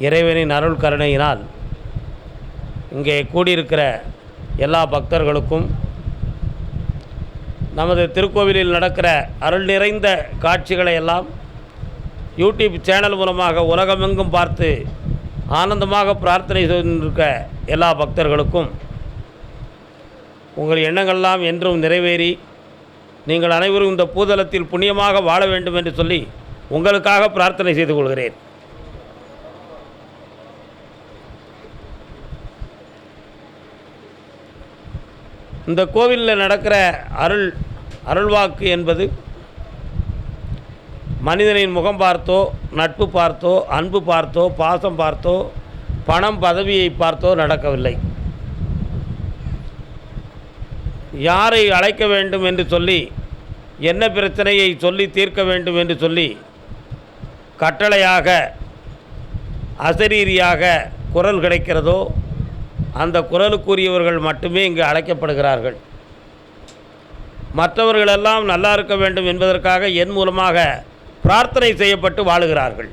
இறைவனின் அருள் கருணையினால் இங்கே கூடியிருக்கிற எல்லா பக்தர்களுக்கும் நமது திருக்கோவிலில் நடக்கிற அருள் நிறைந்த காட்சிகளை எல்லாம் யூடியூப் சேனல் மூலமாக உலகமெங்கும் பார்த்து ஆனந்தமாக பிரார்த்தனை செய்திருக்க எல்லா பக்தர்களுக்கும் உங்கள் எண்ணங்கள்லாம் என்றும் நிறைவேறி நீங்கள் அனைவரும் இந்த பூதலத்தில் புண்ணியமாக வாழ வேண்டும் என்று சொல்லி உங்களுக்காக பிரார்த்தனை செய்து கொள்கிறேன். இந்த கோவிலில் நடக்கிற அருள் அருள்வாக்கு என்பது மனிதனின் முகம் பார்த்தோ நட்பு பார்த்தோ அன்பு பார்த்தோ பாசம் பார்த்தோ பணம் பதவியை பார்த்தோ நடக்கவில்லை. யாரை அழைக்க வேண்டும் என்று சொல்லி என்ன பிரச்சனையை சொல்லி தீர்க்க வேண்டும் என்று சொல்லி கட்டளையாக அசரீரியாக குரல் கிடைக்கிறதோ அந்த குரலுக்குரியவர்கள் மட்டுமே இங்கு அழைக்கப்படுகிறார்கள். மற்றவர்களெல்லாம் நல்லா இருக்க வேண்டும் என்பதற்காக என் மூலமாக பிரார்த்தனை செய்யப்பட்டு வாழுகிறார்கள்.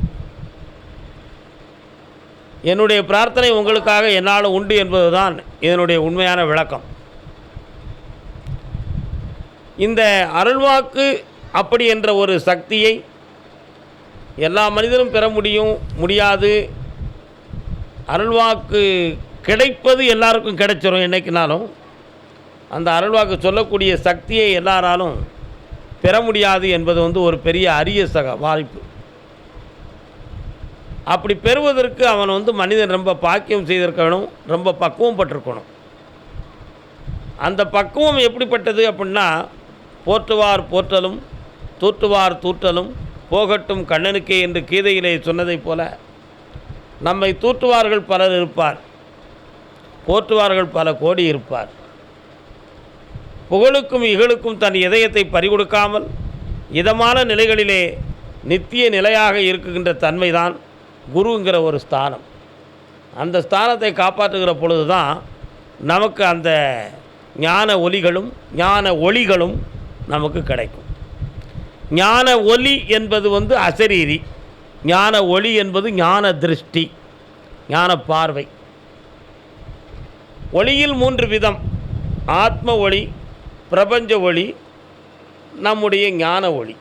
என்னுடைய பிரார்த்தனை உங்களுக்காக என்னால் உண்டு என்பதுதான் இதனுடைய உண்மையான விளக்கம். இந்த அருள்வாக்கு அப்படி என்ற ஒரு சக்தியை எல்லா மனிதரும் பெற முடியும் முடியாது. அருள்வாக்கு கிடைப்பது எல்லாருக்கும் கிடைச்சிரும் என்னைக்குனாலும். அந்த அருள்வாக்கு சொல்லக்கூடிய சக்தியை எல்லாராலும் பெற முடியாது என்பது வந்து ஒரு பெரிய அரிய சக வாய்ப்பு. அப்படி பெறுவதற்கு அவன் வந்து மனிதன் ரொம்ப பாக்கியம் செய்திருக்கணும் ரொம்ப பக்குவம் பட்டிருக்கணும். அந்த பக்குவம் எப்படிப்பட்டது அப்படின்னா போற்றுவார் போற்றலும் தூற்றுவார் தூற்றலும் போகட்டும் கண்ணனுக்கே என்று கீதையிலே சொன்னதைப் போல நம்மை தூற்றுவார்கள் பலர் இருப்பார். போற்றுவார்கள் பல கோடி இருப்பார். புகழுக்கும் இகழுக்கும் தன் இதயத்தை பறிகொடுக்காமல் இதமான நிலைகளிலே நித்திய நிலையாக இருக்குகின்ற தன்மைதான் குருங்கிற ஒரு ஸ்தானம். அந்த ஸ்தானத்தை காப்பாற்றுகிற பொழுது தான் நமக்கு அந்த ஞான ஒலிகளும் ஞான ஒளிகளும் நமக்கு கிடைக்கும். ஞான ஒலி என்பது வந்து அசரீரி ஞான ஒளி என்பது ஞான திருஷ்டி ஞான பார்வை. ஒளியில் மூன்று விதம். ஆத்ம ஒளி பிரபஞ்ச ஒளி நம்முடைய ஞான ஒளி.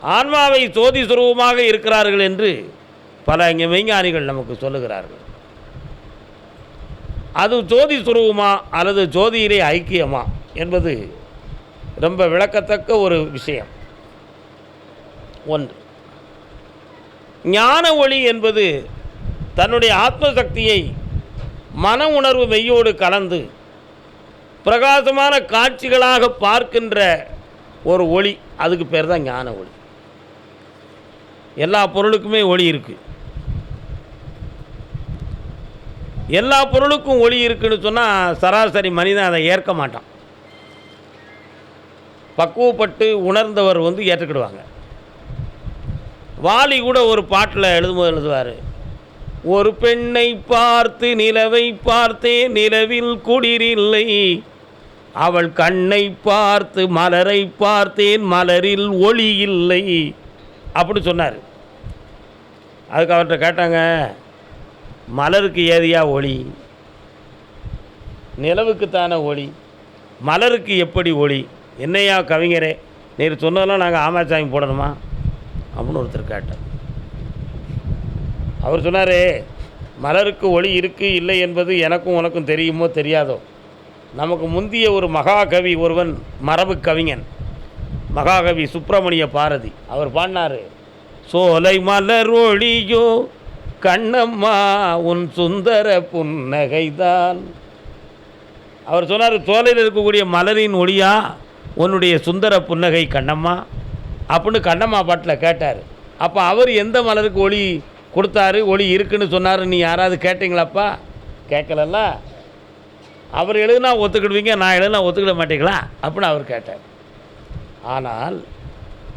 ஆன்மாவை சோதி சுரூபமாக இருக்கிறார்கள் என்று பல இங்கே மெய்ஞானிகள் நமக்கு சொல்லுகிறார்கள். அது ஜோதி சுரூபமா அல்லது ஜோதியிலே ஐக்கியமா என்பது ரொம்ப விளக்கத்தக்க ஒரு விஷயம். ஒன்று. ஞான ஒளி என்பது தன்னுடைய ஆத்ம சக்தியை மன உணர்வு மெய்யோடு கலந்து பிரகாசமான காட்சிகளாக பார்க்கின்ற ஒரு ஒளி. அதுக்கு பேர் தான் ஞான ஒளி. எல்லா பொருளுக்குமே ஒளி இருக்குது எல்லா பொருளுக்கும் ஒளி இருக்குன்னு சொன்னால் சராசரி மனிதன் அதை ஏற்க மாட்டான். பக்குவப்பட்டு உணர்ந்தவர் வந்து ஏற்றுக்கிடுவாங்க. வாலி கூட ஒரு பாட்டில் எழுதும்போது எழுதுவார் ஒரு பெண்ணை பார்த்து நிலவை பார்த்தேன் நிலவில் குடிரில்லை அவள் கண்ணை பார்த்து மலரை பார்த்தேன் மலரில் ஒளி இல்லை. அப்படி சொன்னார். அதுக்கு அவர்கிட்ட கேட்டாங்க மலருக்கு ஏதியா ஒளி? நிலவுக்குத்தான ஒளி? மலருக்கு எப்படி ஒளி? என்னையா கவிஞரே நீர் சொன்னதெல்லாம் நாங்கள் ஆமாச்சாமி போடணுமா? அப்படின்னு ஒருத்தர் கேட்டார். அவர் சொன்னார் மலருக்கு ஒளி இருக்குது இல்லை என்பது எனக்கும் உனக்கும் தெரியுமோ தெரியாதோ? நமக்கு முந்திய ஒரு மகாகவி ஒருவன் மரபு கவிஞன் மகாகவி சுப்பிரமணிய பாரதி. அவர் பாடினார் சோலை மலர் ஒழியோ கண்ணம்மா உன் சுந்தர புன்னகைதான். அவர் சொன்னார் தோலையில் இருக்கக்கூடிய மலரின் ஒளியா உன்னுடைய சுந்தர புன்னகை கண்ணம்மா? அப்படின்னு கண்ணம்மா பாட்டில் கேட்டார். அப்போ அவர் எந்த மலருக்கு ஒளி கொடுத்தாரு ஒளி இருக்குன்னு சொன்னார் நீ யாராவது கேட்டிங்களாப்பா? கேட்கலல்ல. அவர் எழுதுனா ஒத்துக்கிடுவீங்க நான் எழுதுனா ஒத்துக்கிட மாட்டீங்களா? அப்படின்னு அவர் கேட்டார். ஆனால்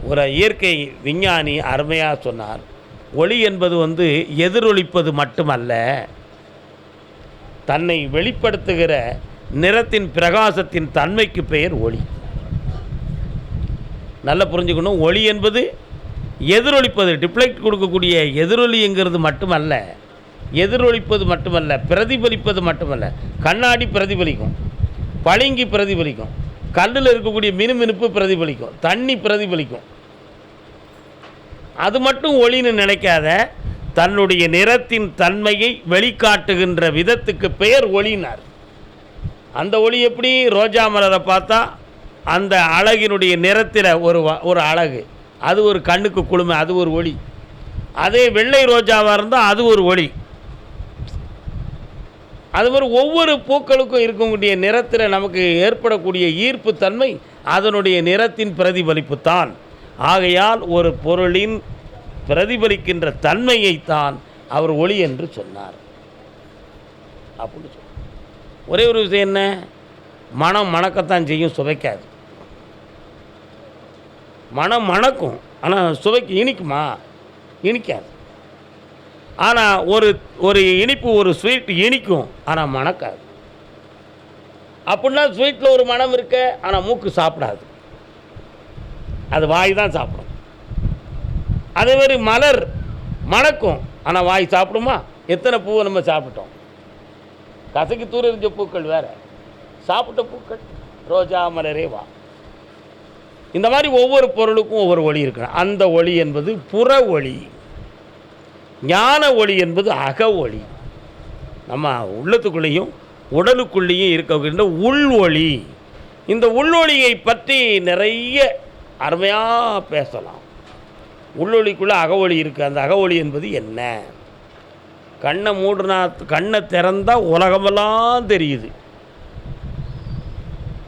ஒரு இயற்கை விஞ்ஞானி அருமையாக சொன்னார் ஒளி என்பது வந்து எதிரொலிப்பது மட்டுமல்ல தன்னை வெளிப்படுத்துகிற நிறத்தின் பிரகாசத்தின் தன்மைக்கு பெயர் ஒளி. நல்லா புரிஞ்சுக்கணும் ஒளி என்பது எதிரொலிப்பது டிப்ளெக்ட் கொடுக்கக்கூடிய எதிரொலிங்கிறது மட்டுமல்ல எதிரொலிப்பது மட்டுமல்ல பிரதிபலிப்பது மட்டுமல்ல கண்ணாடி பிரதிபலிக்கும் பளிங்கி பிரதிபலிக்கும் கல்லில் இருக்கக்கூடிய மினுமினுப்பு பிரதிபலிக்கும் தண்ணி பிரதிபலிக்கும். அது மட்டும் ஒளின்னு நினைக்காத தன்னுடைய நிறத்தின் தன்மையை வெளிக்காட்டுகின்ற விதத்துக்கு பெயர் ஒளினார். அந்த ஒளி எப்படி? ரோஜா மலரை பார்த்தா அந்த அழகினுடைய நிறத்தில் ஒரு ஒரு அழகு. அது ஒரு கண்ணுக்கு குளுமை அது ஒரு ஒளி. அதே வெள்ளை ரோஜாவாக இருந்தால் அது ஒரு ஒளி. அது மாதிரி ஒவ்வொரு பூக்களுக்கும் இருக்கக்கூடிய நிறத்தில் நமக்கு ஏற்படக்கூடிய ஈர்ப்பு தன்மை அதனுடைய நிறத்தின் பிரதிபலிப்பு தான் ஆகையால் ஒரு பொருளின் பிரதிபலிக்கின்ற தன்மையைத்தான் அவர் ஒளி என்று சொன்னார். அப்படின்னு சொன்னார். ஒரே ஒரு விஷயம் என்ன? மனம் மணக்கத்தான் செய்யும் சுவைக்காது. மனம் மணக்கும். ஆனால் சுவைக்கு இனிக்குமா? இனிக்காது. ஆனால் ஒரு ஒரு இனிப்பு ஒரு ஸ்வீட் இனிக்கும். ஆனால் மணக்காது. அப்படின்னா ஸ்வீட்டில் ஒரு மனம் இருக்க ஆனால் மூக்கு சாப்பிடாது. அது வாய் தான் சாப்பிடும். அதே மாதிரி மலர் மணக்கும். ஆனால் வாய் சாப்பிடுமா? எத்தனை பூவை நம்ம சாப்பிட்டோம்? கசைக்கு தூர இருந்த பூக்கள் வேற. சாப்பிட்ட பூக்கள். ரோஜா மலரே வா. இந்த மாதிரி ஒவ்வொரு பொருளுக்கும் ஒவ்வொரு ஒளி இருக்கணும் அந்த ஒளி என்பது புற ஒளி. ஞான ஒளி என்பது அக ஒளி. நம்ம உள்ளத்துக்குள்ளேயும் உடலுக்குள்ளேயும் இருக்கின்ற உள் ஒளி. இந்த உள்ளொளியை பற்றி நிறைய அருமையாக பேசலாம். உள்ளொளிக்குள்ளே அகவொளி இருக்குது அந்த அகவொளி என்பது என்ன? கண்ணை மூடுனா கண்ணை திறந்தால் உலகமெல்லாம் தெரியுது.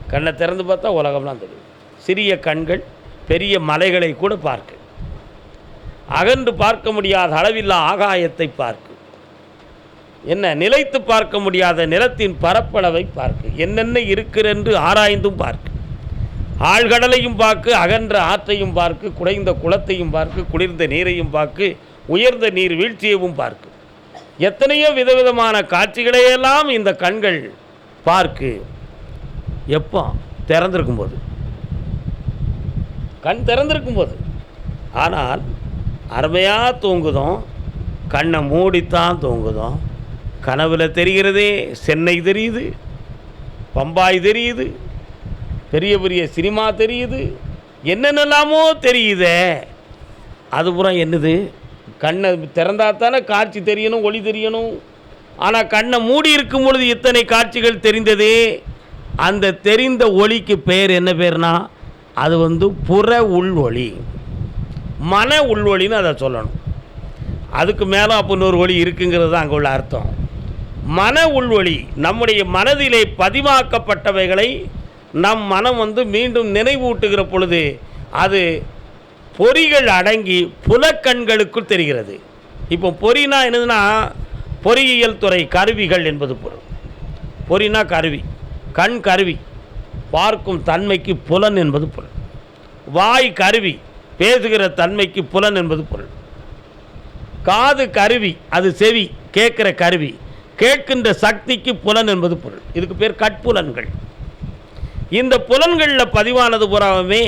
கண்ணை திறந்து பார்த்தா உலகம்லாம் தெரியுது. சிறிய கண்கள் பெரிய மலைகளை கூட பார்க்கு. அகன்று பார்க்க முடியாத அளவில்லா ஆகாயத்தை பார்க்கு. என்ன நிலைத்து பார்க்க முடியாத நிலத்தின் பரப்பளவை பார்க்கு. என்னென்ன இருக்கிறென்று ஆராய்ந்தும் பார்க்கு. ஆழ்கடலையும் பார்க்கு அகன்ற ஆற்றையும் பார்க்கு குடைந்த குளத்தையும் பார்க்கு குளிர்ந்த நீரையும் பார்க்கு உயர்ந்த நீர் வீழ்ச்சியவும் பார்க்கு. எத்தனையோ விதவிதமான காட்சிகளையெல்லாம் இந்த கண்கள் பார்க்கு. எப்போ? திறந்திருக்கும் போது கண் திறந்திருக்கும் போது. ஆனால் அருமையாக தூங்குதோம் கண்ணை மூடித்தான் தூங்குதோம். கனவில் தெரிகிறதே சென்னை தெரியுது பம்பாய் தெரியுது பெரிய பெரிய சினிமா தெரியுது என்னென்னலாமோ தெரியுதே. அது பூரா என்னது? கண்ணை திறந்தா தானே காட்சி தெரியணும் ஒளி தெரியணும். ஆனால் கண்ணை மூடி இருக்கும் பொழுது இத்தனை காட்சிகள் தெரிந்ததே. அந்த தெரிந்த ஒளிக்கு பேர் என்ன பேர்னா அது வந்து புற உள்வொளி. மன உள்வொளின்னு அதை சொல்லணும். அதுக்கு மேலே அப்போ இன்னொரு ஒளி இருக்குங்கிறது தான் அங்கே உள்ள அர்த்தம். மன உள்வொளி நம்முடைய மனதிலே பதிவாக்கப்பட்டவைகளை நம் மனம் வந்து மீண்டும் நினைவூட்டுகிற பொழுது அது பொறிகள் அடங்கி புலக்கண்களுக்குள் தெரிகிறது. இப்போ பொறினா என்னதுன்னா பொறியியல் துறை கருவிகள் என்பது பொருள். பொறினா கருவி கண் கருவி. பார்க்கும் தன்மைக்கு புலன் என்பது பொருள். வாய் கருவி பேசுகிற தன்மைக்கு புலன் என்பது பொருள். காது கருவி அது செவி கேட்குற கருவி கேட்கின்ற சக்திக்கு புலன் என்பது பொருள். இதுக்கு பேர் கட்புலன்கள். இந்த புலன்களில் பதிவானது பூராவுமே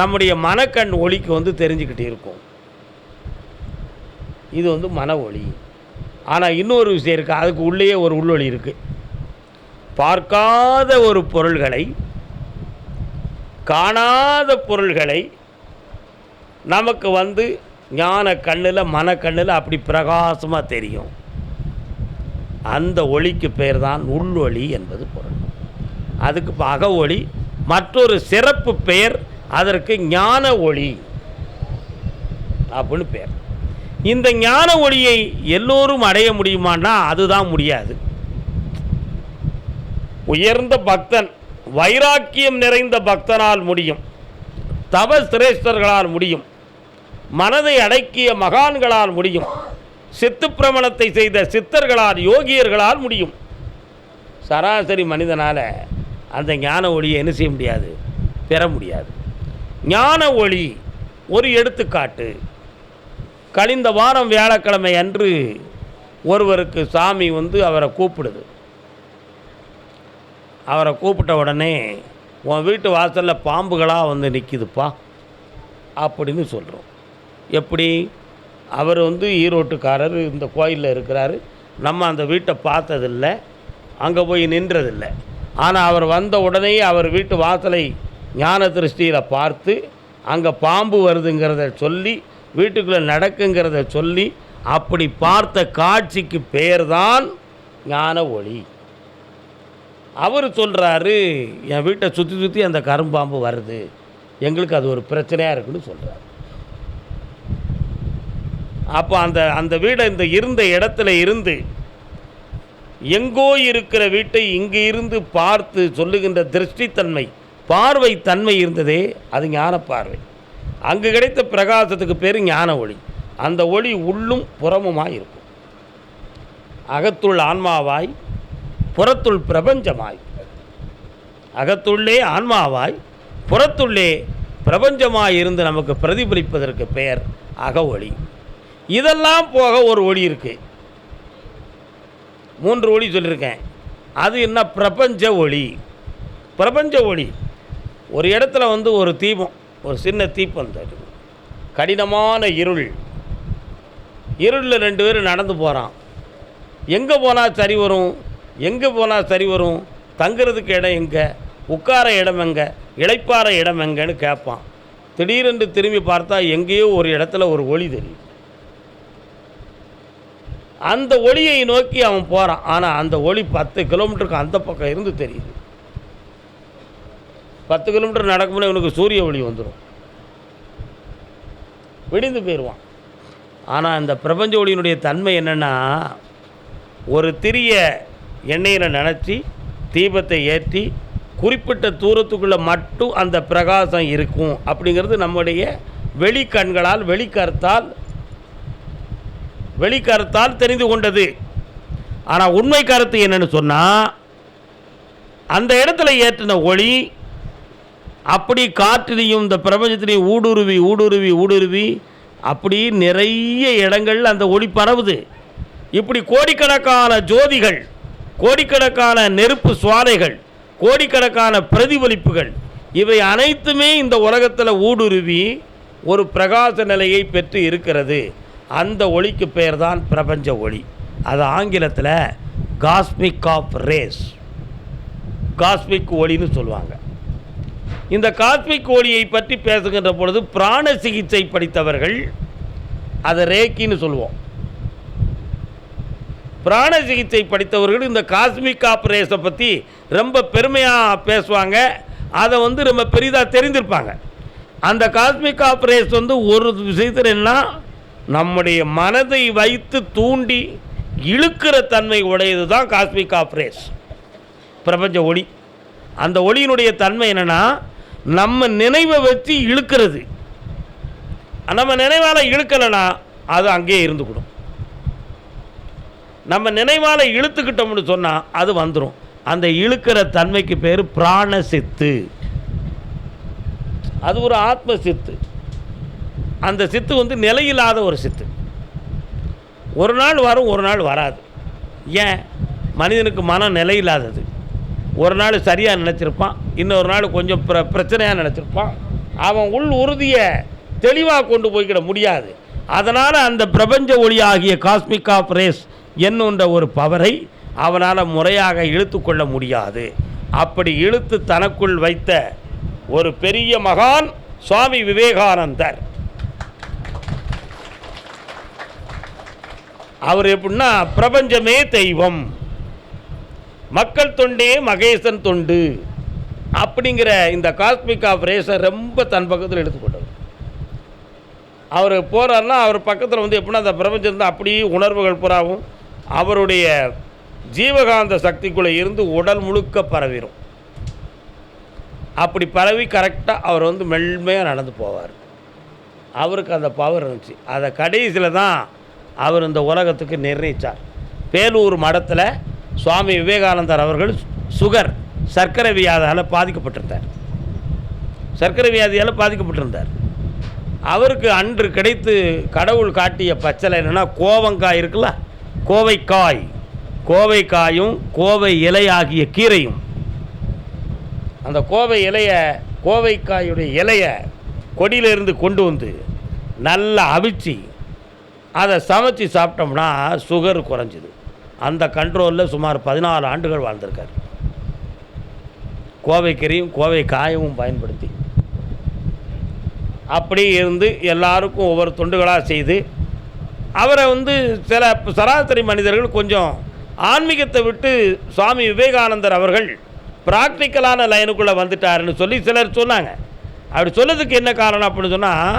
நம்முடைய மனக்கண் ஒளிக்கு வந்து தெரிஞ்சுக்கிட்டு இருக்கும். இது வந்து மன ஒளி. ஆனால் இன்னொரு விஷயம் இருக்குது அதுக்கு உள்ளேயே ஒரு உள்ளொளி இருக்குது பார்க்காத ஒரு பொருள்களை காணாத பொருள்களை நமக்கு வந்து ஞான கண்ணில் மனக்கண்ணில் அப்படி பிரகாசமாக தெரியும். அந்த ஒளிக்கு பேர் தான் உள்ளொளி என்பது பொருள். அதுக்கு அக ஒளி மற்றொரு சிறப்பு பெயர் அதற்கு ஞான ஒளி அப்படின்னு பேர். இந்த ஞான ஒளியை எல்லோரும் அடைய முடியுமான்னா அதுதான் முடியாது. உயர்ந்த பக்தன் வைராக்கியம் நிறைந்த பக்தனால் முடியும். தவ சிரேஷ்டர்களால் முடியும். மனதை அடக்கிய மகான்களால் முடியும். சித்து பிரமணத்தை செய்த சித்தர்களால் யோகியர்களால் முடியும். சராசரி மனிதனால் அந்த ஞான ஒளியை என்ன செய்ய முடியாது? பெற முடியாது. ஞான ஒளி ஒரு எடுத்துக்காட்டு. கழிந்த வாரம் வியாழக்கிழமை அன்று ஒருவருக்கு சாமி வந்து அவரை கூப்பிடுது. அவரை கூப்பிட்ட உடனே உன் வீட்டு வாசலில் பாம்புகளாக வந்து நிற்கிதுப்பா அப்படின்னு சொல்கிறோம் எப்படி? அவர் வந்து ஈரோட்டுக்காரர் இந்த கோயிலில் இருக்கிறாரு. நம்ம அந்த வீட்டை பார்த்ததில்ல அங்கே போய் நின்றதில்லை. ஆனால் அவர் வந்த உடனே அவர் வீட்டு வாசலை ஞான திருஷ்டியில் பார்த்து அங்கே பாம்பு வருதுங்கிறத சொல்லி வீட்டுக்குள்ளே நடக்குங்கிறத சொல்லி அப்படி பார்த்த காட்சிக்கு பேர் தான் ஞான ஒளி. அவர் சொல்கிறாரு என் வீட்டை சுற்றி சுற்றி அந்த கரும்பாம்பு வருது. எங்களுக்கு அது ஒரு பிரச்சனையாக இருக்குன்னு சொல்கிறார் அப்போ அந்த அந்த வீடை இந்த இருந்த இடத்துல இருந்து எங்கோ இருக்கிற வீட்டை இங்கு இருந்து பார்த்து சொல்லுகின்ற திருஷ்டித்தன்மை பார்வை தன்மை இருந்ததே அது ஞான பார்வை அங்கு கிடைத்த பிரகாசத்துக்கு பேர் ஞான ஒளி. அந்த ஒளி உள்ளும் புறமுமாய் இருக்கும். அகத்துள் ஆன்மாவாய் புறத்துள் பிரபஞ்சமாய். அகத்துள்ளே ஆன்மாவாய் புறத்துள்ளே பிரபஞ்சமாய் இருந்து நமக்கு பிரதிபலிப்பதற்கு பெயர் அக ஒளி இதெல்லாம் போக ஒரு ஒளி இருக்குது மூன்று ஒளி சொல்லியிருக்கேன். அது என்ன? பிரபஞ்ச ஒளி. பிரபஞ்ச ஒளி. ஒரு இடத்துல வந்து ஒரு தீபம் ஒரு சின்ன தீப்பந்தம் கடினமான இருள். இருளில் ரெண்டு பேரும் நடந்து போகிறான் எங்கே போனால் சரி வரும்? எங்கே போனால் சரி வரும்? தங்குறதுக்கு இடம் எங்கே? உட்கார இடம் எங்கே? இளைப்பாற இடம் எங்கன்னு கேட்பான் திடீரென்று திரும்பி பார்த்தா எங்கேயோ ஒரு இடத்துல ஒரு ஒளி தெரியும் அந்த ஒளியை நோக்கி அவன் போகிறான் ஆனால் அந்த ஒளி பத்து கிலோமீட்டருக்கு அந்த பக்கம் இருந்து தெரியுது. பத்து கிலோமீட்டர் நடக்கும்போது இவனுக்கு சூரிய ஒளி வந்துடும் விடிந்து போயிடுவான் ஆனால் அந்த பிரபஞ்ச ஒளியினுடைய தன்மை என்னென்னா ஒரு திரிய எண்ணெயில் நினச்சி தீபத்தை ஏற்றி குறிப்பிட்ட தூரத்துக்குள்ளே மட்டும் அந்த பிரகாசம் இருக்கும் அப்படிங்கிறது நம்முடைய வெளிக்கண்களால் வெளிக்கருத்தால் வெளிக்கருத்தால் தெரிந்து கொண்டது. ஆனால் உண்மை கருத்து என்னன்னு சொன்னால் அந்த இடத்துல ஏற்றின ஒளி அப்படி காற்றிலையும் இந்த பிரபஞ்சத்திலையும் ஊடுருவி ஊடுருவி ஊடுருவி அப்படி நிறைய இடங்களில் அந்த ஒளி பரவுது. இப்படி கோடிக்கணக்கான ஜோதிகள் கோடிக்கணக்கான நெருப்பு சுவாலைகள் கோடிக்கணக்கான பிரதிபலிப்புகள் இவை அனைத்துமே இந்த உலகத்தில் ஊடுருவி ஒரு பிரகாச நிலையை பெற்று இருக்கிறது. அந்த ஒளிக்கு பெயர் தான் பிரபஞ்ச ஒளி. அது ஆங்கிலத்தில் காஸ்மிக் ஆஃப் ரேஸ் காஸ்மிக் ஒளின்னு சொல்லுவாங்க. இந்த காஸ்மிக் ஒளியை பற்றி பேசுகின்ற பொழுது பிராண சிகிச்சை படித்தவர்கள் அதை ரேக்கின்னு சொல்லுவோம். பிராண சிகிச்சை படித்தவர்கள் இந்த காஸ்மிக் ஆப்ரேஷனை பற்றி ரொம்ப பெருமையாக பேசுவாங்க. அதை வந்து ரொம்ப பெரிதாக தெரிந்திருப்பாங்க. அந்த காஸ்மிக் ஆப்ரேஷன் வந்து ஒரு விஷயத்தில் என்ன நம்முடைய மனதை வைத்து தூண்டி இழுக்கிற தன்மை உடையது தான் காஸ்மிக் ஆப்ரேஸ் பிரபஞ்ச ஒளி. அந்த ஒளியினுடைய தன்மை என்னென்னா நம்ம நினைவை வச்சு இழுக்கிறது. நம்ம நினைவால் இழுக்கலைன்னா அது அங்கேயே இருந்துக்கிடும் நம்ம நினைவால் இழுத்துக்கிட்டோம்னு சொன்னால் அது வந்துடும் அந்த இழுக்கிற தன்மைக்கு பேர் பிராண சித்து அது ஒரு ஆத்ம சித்து அந்த சித்து வந்து நிலையில்லாத ஒரு சித்து. ஒரு நாள் வரும் ஒரு நாள் வராது. ஏன்? மனிதனுக்கு மனம் நிலையில்லாதது. ஒரு நாள் சரியாக நினச்சிருப்பான் இன்னொரு நாள் கொஞ்சம் பிர பிரச்சனையாக நினச்சிருப்பான். அவன் உள் உறுதியை தெளிவாக கொண்டு போய்க்கிட முடியாது. அதனால் அந்த பிரபஞ்ச ஒளி ஆகிய காஸ்மிக் ஆஃப் ரேஸ் என்னுன்ற ஒரு பவரை அவனால் முறையாக இழுத்து கொள்ள முடியாது. அப்படி இழுத்து தனக்குள் வைத்த ஒரு பெரிய மகான் சுவாமி விவேகானந்தர். அவர் எப்படின்னா பிரபஞ்சமே தெய்வம். மக்கள் தொண்டே மகேசன் தொண்டு. அப்படிங்கிற இந்த காஸ்மிக் ஆஃப் ரொம்ப தன் பக்கத்தில் எடுத்துக்கொண்டது அவர் போகிறாருன்னா அவர் பக்கத்தில் வந்து எப்படின்னா அந்த பிரபஞ்சம் தான் அப்படியே உணர்வுகள் புறாவும் அவருடைய ஜீவகாந்த சக்திக்குள்ளே இருந்து உடல் முழுக்க பரவிடும் அப்படி பரவி கரெக்டாக அவர் வந்து மென்மையாக நடந்து போவார். அவருக்கு அந்த பவர் இருந்துச்சு. அதை கடைசியில் தான் அவர் இந்த உலகத்துக்கு நிர்ணயித்தார் பேலூர் மடத்தில் சுவாமி விவேகானந்தர் அவர்கள் சுகர் சர்க்கரை வியாதியால் பாதிக்கப்பட்டிருந்தார். சர்க்கரை வியாதியால் பாதிக்கப்பட்டிருந்தார். அவருக்கு அன்று கிடைத்து கடவுள் காட்டிய பச்சலை என்னென்னா கோவங்காய் இருக்குல்ல கோவைக்காய் கோவைக்காயும் கோவை இலை ஆகிய கீரையும். அந்த கோவை இலையை கோவைக்காயுடைய இலையை கொடியிலிருந்து கொண்டு வந்து நல்லா அவிச்சு அதை சமைச்சு சாப்பிட்டோம்னா சுகர் குறைஞ்சிது. அந்த கண்ட்ரோலில் சுமார் பதினாலு ஆண்டுகள் வாழ்ந்திருக்கார். கோவைக்கறியும் கோவை காயமும் பயன்படுத்தி. அப்படி இருந்து எல்லாருக்கும் ஒவ்வொரு தொண்டுகளாக செய்து அவரை வந்து சில சராசரி மனிதர்கள் கொஞ்சம் ஆன்மீகத்தை விட்டு சுவாமி விவேகானந்தர் அவர்கள் ப்ராக்டிக்கலான லைனுக்குள்ளே வந்துட்டாருன்னு சொல்லி சிலர் சொன்னாங்க. அப்படி சொல்லதுக்கு என்ன காரணம் அப்படின்னு சொன்னால்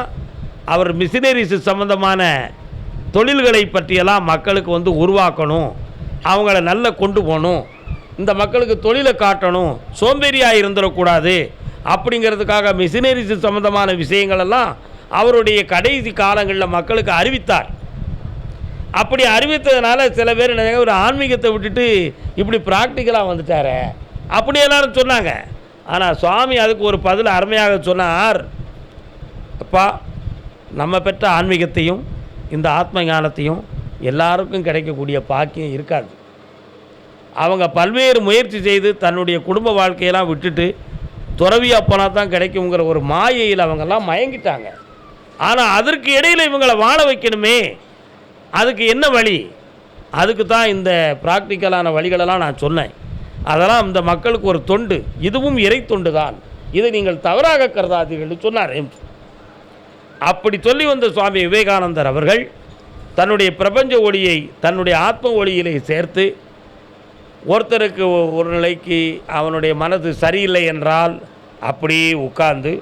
அவர் மிஷினரிஸ் சம்மந்தமான தொழில்களை பற்றியெல்லாம் மக்களுக்கு வந்து உருவாக்கணும் அவங்கள நல்லா கொண்டு போகணும் இந்த மக்களுக்கு தொழிலை காட்டணும் சோம்பேறியாக இருந்துடக்கூடாது அப்படிங்கிறதுக்காக மிஷினரிஸ் சம்மந்தமான விஷயங்களெல்லாம் அவருடைய கடைசி காலங்களில் மக்களுக்கு அறிவித்தார். அப்படி அறிவித்ததுனால சில பேர் என்ன ஒரு ஆன்மீகத்தை விட்டுட்டு இப்படி ப்ராக்டிக்கலாக வந்துட்டாரே. அப்படி எல்லாரும் சொன்னாங்க. ஆனால் சுவாமி அதுக்கு ஒரு பதில் அருமையாக சொன்னார். அப்பா நம்ம பெற்ற ஆன்மீகத்தையும் இந்த ஆத்ம ஞானத்தையும் எல்லாருக்கும் கிடைக்கக்கூடிய பாக்கியம் இருக்காது. அவங்க பல்வேறு முயற்சி செய்து தன்னுடைய குடும்ப வாழ்க்கையெல்லாம் விட்டுட்டு துறவியாக போனால் தான் கிடைக்குங்கிற ஒரு மாயையில் அவங்கெல்லாம் மயங்கிட்டாங்க. ஆனால் அதற்கு இடையில் இவங்களை வாழ வைக்கணுமே. அதுக்கு என்ன வழி? அதுக்கு தான் இந்த ப்ராக்டிக்கலான வழிகளெல்லாம் நான் சொன்னேன். அதெல்லாம் இந்த மக்களுக்கு ஒரு தொண்டு. இதுவும் இறை தொண்டு தான். இதை நீங்கள் தவறாக கருதாதீர்கள் சொன்னார். அப்படி சொல்லி வந்த சுவாமி விவேகானந்தர் அவர்கள் தன்னுடைய பிரபஞ்ச ஒளியை தன்னுடைய ஆத்ம ஒளியிலே சேர்த்து ஒருத்தருக்கு ஒரு நிலைக்கு அவனுடைய மனது சரியில்லை என்றால் அப்படியே உட்கார்ந்து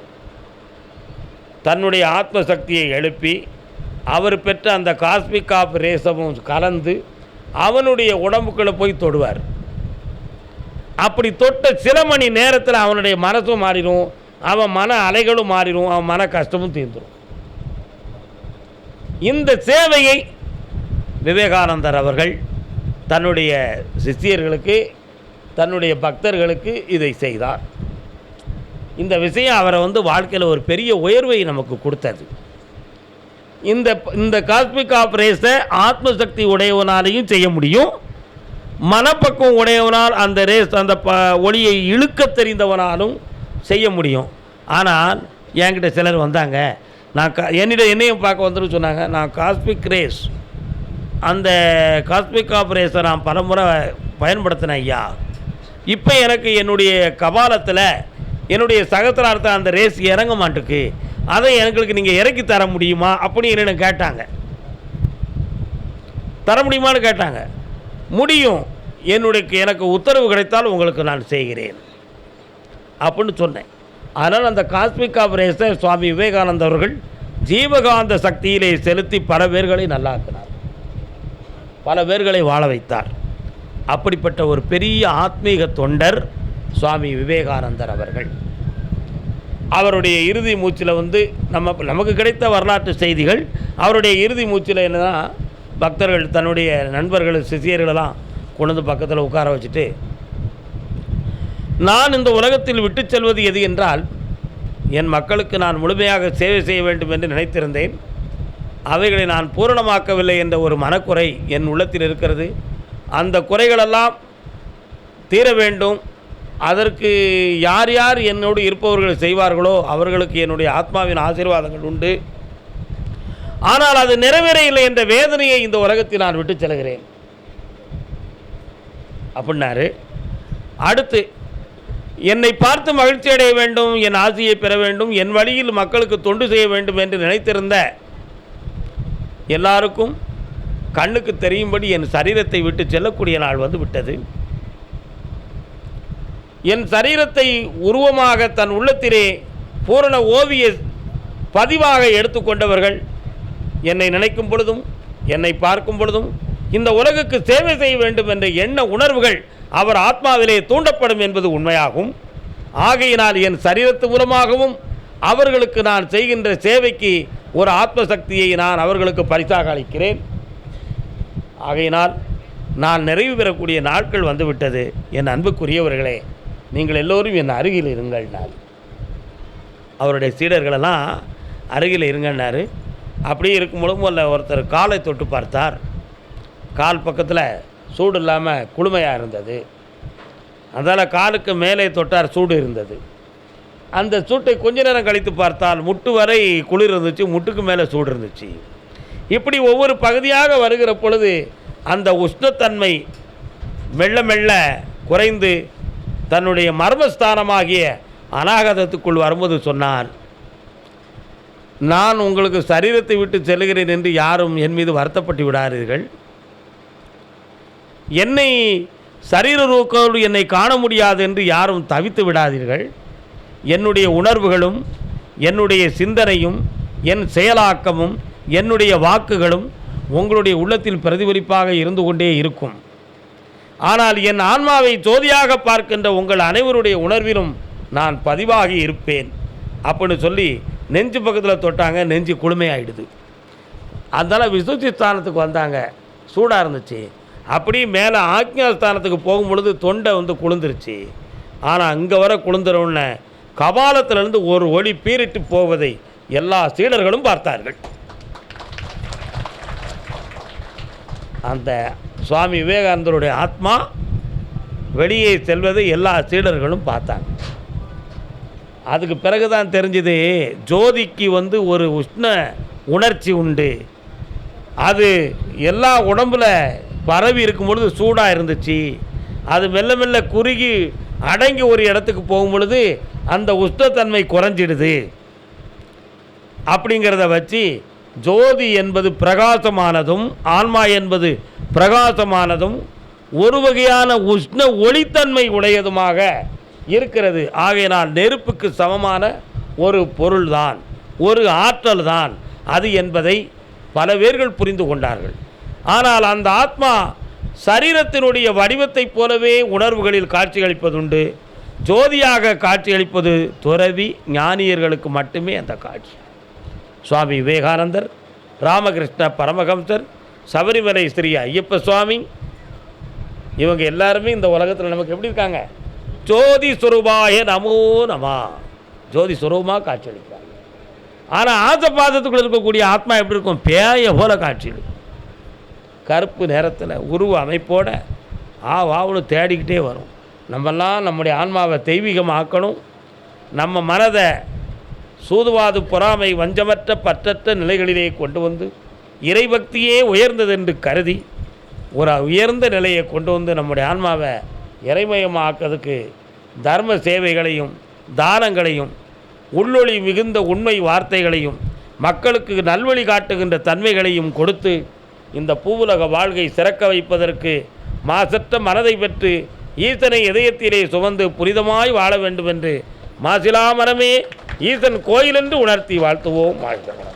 தன்னுடைய ஆத்ம சக்தியை எழுப்பி அவர் பெற்ற அந்த காஸ்மிக் ஆஃப் ரேசமும் கலந்து அவனுடைய உடம்புக்குள்ளே போய் தொடுவார். அப்படி தொட்ட சில மணி நேரத்தில் அவனுடைய மனசும் மாறிடும் அவன் மன அலைகளும் மாறிடும் அவன் மன கஷ்டமும் தீர்ந்துடும் இந்த சேவையை விவேகானந்தர் அவர்கள் தன்னுடைய சிஷ்யர்களுக்கு தன்னுடைய பக்தர்களுக்கு இதை செய்தார். இந்த விஷயம் அவரை வந்து வாழ்க்கையில் ஒரு பெரிய உயர்வை நமக்கு கொடுத்தது. இந்த இந்த காஸ்மிக் ஆப்ரேஸை ஆத்மசக்தி உடையவனாலையும் செய்ய முடியும். மனப்பக்குவம் உடையவனால் அந்த ரேஸ் அந்த ப ஒளியை இழுக்க தெரிந்தவனாலும் செய்ய முடியும். ஆனால் என்கிட்ட சிலர் வந்தாங்க. நான் க என்னிடம் என்னையும் பார்க்க வந்துட்டு சொன்னாங்க நான் காஸ்மிக் ரேஸ் அந்த காஸ்மிக் ஆப்ரேஸை நான் பலமுறை பயன்படுத்தினேன் ஐயா. இப்போ எனக்கு என்னுடைய கபாலத்தில் என்னுடைய சகத்திரார்த்த அந்த ரேஸ் இறங்க மாட்டுக்கு. அதை எங்களுக்கு நீங்கள் இறக்கி தர முடியுமா? அப்படின்னு என்ன கேட்டாங்க. தர முடியுமான்னு கேட்டாங்க. முடியும். என்னுடைய எனக்கு உத்தரவு கிடைத்தால் உங்களுக்கு நான் செய்கிறேன். அப்படின்னு சொன்னேன். அதனால் அந்த காஸ்மிக் ஆபரேஸை சுவாமி விவேகானந்த அவர்கள் ஜீவகாந்த சக்தியிலே செலுத்தி பல பேர்களை நல்லாக்கினார். பல பேர்களை வாழ வைத்தார். அப்படிப்பட்ட ஒரு பெரிய ஆத்மீக தொண்டர் சுவாமி விவேகானந்தர் அவர்கள். அவருடைய இறுதி மூச்சில் வந்து நம்ம நமக்கு கிடைத்த வரலாற்று செய்திகள் அவருடைய இறுதி மூச்சில் என்னன்னா பக்தர்கள் தன்னுடைய நண்பர்கள் சிசியர்களெல்லாம் கொண்டு வந்து பக்கத்தில் உட்கார வச்சுட்டு நான் இந்த உலகத்தில் விட்டுச் செல்வது எது என்றால் என் மக்களுக்கு நான் முழுமையாக சேவை செய்ய வேண்டும் என்று நினைத்திருந்தேன். அவைகளை நான் பூரணமாக்கவில்லை என்ற ஒரு மனக்குறை என் உள்ளத்தில் இருக்கிறது. அந்த குறைகளெல்லாம் தீர வேண்டும். அதற்கு யார் யார் என்னோடு இருப்பவர்கள் செய்வார்களோ அவர்களுக்கு என்னுடைய ஆத்மாவின் ஆசீர்வாதங்கள் உண்டு. ஆனால் அது நிறைவேறவில்லை என்ற வேதனையை இந்த உலகத்தில் நான் விட்டு செல்கிறேன். அப்படின்னாரு. அடுத்து என்னை பார்த்து மகிழ்ச்சி அடைய வேண்டும் என் ஆசையை பெற வேண்டும் என் வழியில் மக்களுக்கு தொண்டு செய்ய வேண்டும் என்று நினைத்திருந்த எல்லாருக்கும் கண்ணுக்கு தெரியும்படி என் சரீரத்தை விட்டு செல்லக்கூடிய நாள் வந்து விட்டது. என் சரீரத்தை உருவமாக தன் உள்ளத்திலே பூரண ஓவிய பதிவாக எடுத்துக்கொண்டவர்கள் என்னை நினைக்கும் பொழுதும் என்னை பார்க்கும் பொழுதும் இந்த உலகுக்கு சேவை செய்ய வேண்டும் என்ற எண்ண உணர்வுகள் அவர் ஆத்மாவிலே தூண்டப்படும் என்பது உண்மையாகும். ஆகையினால் என் சரீரத்து மூலமாகவும் அவர்களுக்கு நான் செய்கின்ற சேவைக்கு ஒரு ஆத்ம சக்தியை நான் அவர்களுக்கு பரிசாக அளிக்கிறேன். ஆகையினால் நான் நிறைவு பெறக்கூடிய நாட்கள் வந்துவிட்டது. என் அன்புக்குரியவர்களே நீங்கள் எல்லோரும் என் அருகில் இருங்கள்னார். அவருடைய சீடர்களெல்லாம் அருகில் இருங்கன்னாரு அப்படியே இருக்கும் முதல்ல ஒருத்தர் காலை தொட்டு பார்த்தார். கால் பக்கத்தில் சூடு இல்லாமல் குளுமையாக இருந்தது. அதனால் காலுக்கு மேலே தொட்டார் சூடு இருந்தது. அந்த சூட்டை கொஞ்ச நேரம் கழித்து பார்த்தால் முட்டு வரை குளிர் இருந்துச்சு முட்டுக்கு மேலே சூடு இருந்துச்சு. இப்படி ஒவ்வொரு பகுதியாக வருகிற பொழுது அந்த உஷ்ணத்தன்மை மெல்ல மெல்ல குறைந்து தன்னுடைய மர்மஸ்தானமாகிய அநாகதத்துக்குள் வரும்போது சொன்னார் நான் உங்களுக்கு சரீரத்தை விட்டு செல்கிறேன் என்று யாரும் என் மீது வருத்தப்பட்டு விடாதீர்கள். என்னை சரீர ரூக்கோடு என்னை காண முடியாது என்று யாரும் தவித்து விடாதீர்கள். என்னுடைய உணர்வுகளும் என்னுடைய சிந்தனையும் என் செயலாக்கமும் என்னுடைய வாக்குகளும் உங்களுடைய உள்ளத்தில் பிரதிபலிப்பாக இருந்து கொண்டே இருக்கும். ஆனால் என் ஆன்மாவை ஜோதியாக பார்க்கின்ற உங்கள் அனைவருடைய உணர்விலும் நான் பதிவாகி இருப்பேன். அப்படின்னு சொல்லி நெஞ்சு பக்கத்தில் தொட்டாங்க நெஞ்சு குளுமையாயிடுது. அதனால் விசுத்தி ஸ்தானத்துக்கு வந்தாங்க. சூடாக இருந்துச்சு. அப்படி மேலே ஆக்ஞா ஸ்தானத்துக்கு போகும் பொழுது தொண்டை வந்து குளிர்ந்துருச்சு. ஆனால் அங்கே வர குளிர்ந்துறவுடனே கபாலத்திலிருந்து ஒரு ஒளி பீரிட்டு போவதை எல்லா சீடர்களும் பார்த்தார்கள். அந்த சுவாமி விவேகானந்தருடைய ஆத்மா வெளியே செல்வதை எல்லா சீடர்களும் பார்த்தாங்க. அதுக்கு பிறகு தான் தெரிஞ்சது ஜோதிக்கு வந்து ஒரு உஷ்ண உணர்ச்சி உண்டு. அது எல்லா உடம்பில் பரவி இருக்கும் பொழுது சூடாக இருந்துச்சு. அது மெல்ல மெல்ல குறுகி அடங்கி ஒரு இடத்துக்கு போகும் பொழுது அந்த உஷ்ணத்தன்மை குறைஞ்சிடுது. அப்படிங்கிறத வச்சு ஜோதி என்பது பிரகாசமானதும் ஆன்மா என்பது பிரகாசமானதும் ஒரு வகையான உஷ்ண ஒளித்தன்மை உடையதுமாக இருக்கிறது. ஆகையினால் நெருப்புக்கு சமமான ஒரு பொருள்தான் ஒரு ஆற்றல் தான் அது என்பதை பல பேர்கள் புரிந்து கொண்டார்கள். ஆனால் அந்த ஆத்மா சரீரத்தினுடைய வடிவத்தைப் போலவே உணர்வுகளில் காட்சியளிப்பதுண்டு. ஜோதியாக காட்சியளிப்பது துறவி ஞானியர்களுக்கு மட்டுமே அந்த காட்சி. சுவாமி விவேகானந்தர் ராமகிருஷ்ண பரமஹம்சர் சபரிமலை ஸ்ரீ ஐயப்ப சுவாமி இவங்க எல்லாருமே இந்த உலகத்தில் நமக்கு எப்படி இருக்காங்க? ஜோதி சுரூபாய நமோ நமா. ஜோதி சுரூபமாக காட்சியளிக்கிறாங்க. ஆனால் ஆசபாதத்துக்குள்ள இருக்கக்கூடிய ஆத்மா எப்படி இருக்கும்? பேய போல காட்சியில் கருப்பு நேரத்தில் உருவ அமைப்போட ஆ வாவுன்னு தேடிக்கிட்டே வரும். நம்மெல்லாம் நம்முடைய ஆன்மாவை தெய்வீகமாக்கணும். நம்ம மனதை சூதுவாது பொறாமை வஞ்சமற்ற பற்றற்ற நிலைகளிலே கொண்டு வந்து இறைபக்தியே உயர்ந்ததென்று கருதி ஒரு உயர்ந்த நிலையை கொண்டு வந்து நம்முடைய ஆன்மாவை இறைமயமாக்குறதுக்கு தர்ம சேவைகளையும் தானங்களையும் உள்ளொளி மிகுந்த உண்மை வார்த்தைகளையும் மக்களுக்கு நல்வழி காட்டுகின்ற தன்மைகளையும் கொடுத்து இந்த பூவுலக வாழ்க்கை சிறக்க வைப்பதற்கு மாசற்ற மனதை பெற்று ஈசனை இதயத்திலே சுமந்து புனிதமாய் வாழ வேண்டும் என்று மாசிலா மனமே ஈசன் கோயிலென்று உணர்த்தி வாழ்த்துவோம். வாழ்கிறோம்